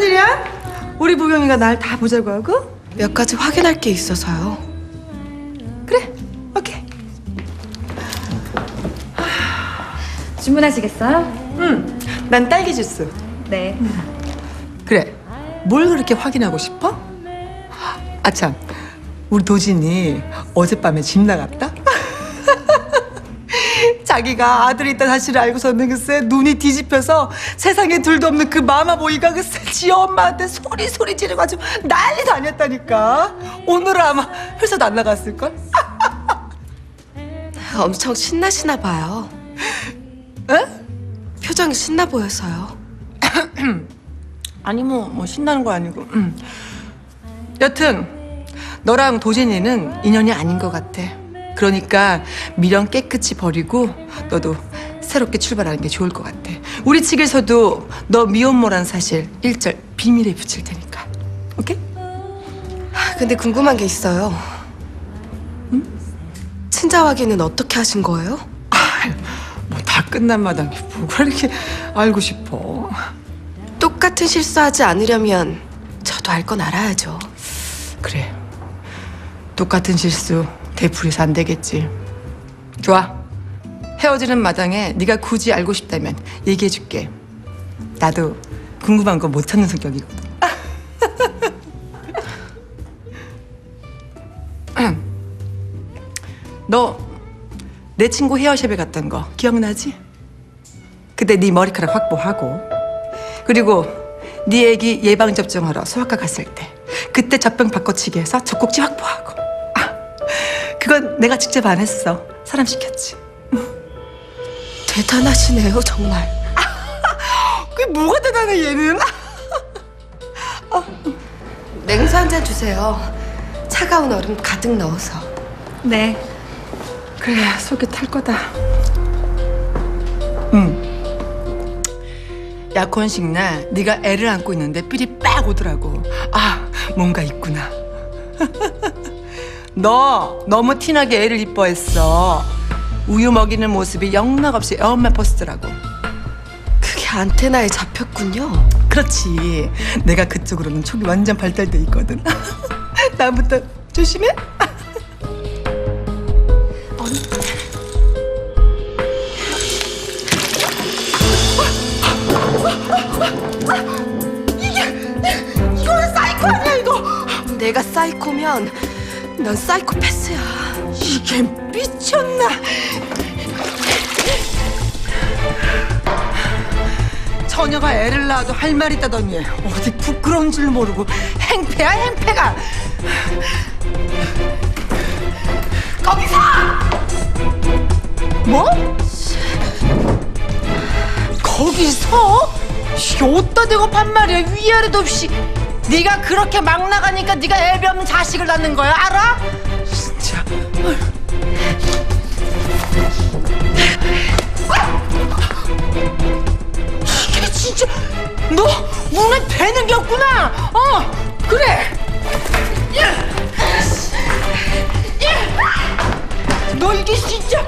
무슨 일이야? 우리 부경이가 날 다 보자고 하고? 몇 가지 확인할 게 있어서요. 그래, 오케이. 주문하시겠어요? 응, 난 딸기 주스. 네. 그래, 뭘 그렇게 확인하고 싶어? 아참, 우리 도진이 어젯밤에 집 나갔다? 자기가 아들이 있다는 사실을 알고서는 글쎄 눈이 뒤집혀서 세상에 둘도 없는 그 마마보이가 글쎄 지 엄마한테 소리 소리 지르가지고 난리 다녔다니까 오늘은 아마 회사도 안 나갔을걸? 엄청 신나시나 봐요. 에? 표정이 신나 보여서요. 아니 뭐, 뭐 신나는 거 아니고 음. 여튼 너랑 도진이는 인연이 아닌 것 같아 그러니까 미련 깨끗이 버리고 너도 새롭게 출발하는 게 좋을 것 같아 우리 측에서도 너 미혼모란 사실 일절 비밀에 붙일 테니까 오케이? 근데 궁금한 게 있어요. 친자 확인은 어떻게 하신 거예요? 뭐 다 끝난 마당에 뭐가 이렇게 알고 싶어 똑같은 실수하지 않으려면 저도 알 건 알아야죠. 그래 똑같은 실수 되풀이서 안 되겠지. 좋아. 헤어지는 마당에 네가 굳이 알고 싶다면 얘기해줄게. 나도 궁금한 거 못 찾는 성격이거든. 너 내 친구 헤어샵에 갔던 거 기억나지? 그때 네 머리카락 확보하고 그리고 네 애기 예방 접종하러 소아과 갔을 때 그때 젖병 바꿔치기 해서 젖꼭지 확보하고. 아 그건 내가 직접 안 했어 사람 시켰지 대단하시네요, 정말. 그게 뭐가 대단해 얘는 냉수 한 잔 주세요. 차가운 얼음 가득 넣어서. 네. 그래 속이 탈 거다 응 약혼식 날 네가 애를 안고 있는데 삘이 빡 오더라고 아 뭔가 있구나 너 너무 티나게 애를 이뻐했어. 우유 먹이는 모습이 영락없이 애엄마 포스더라고. 그게 안테나에 잡혔군요. 그렇지. 내가 그쪽으로는 촉이 완전 발달돼 있거든. 다음부터 조심해. 내가 사이코면 넌 사이코패스야. 이게 미쳤나? 처녀가 애를 낳아도 할 말 있다더니 어디 부끄러운 줄 모르고 행패야 행패가 거기서 뭐? 거기서? 이게 어디다 대고 반말이야 위아래도 없이 네가 그렇게 막 나가니까 네가 애비 없는 자식을 낳는 거야 알아? 진짜 이게 진짜 너 눈에 뵈는 게 없구나 어 그래! 너 이게 진짜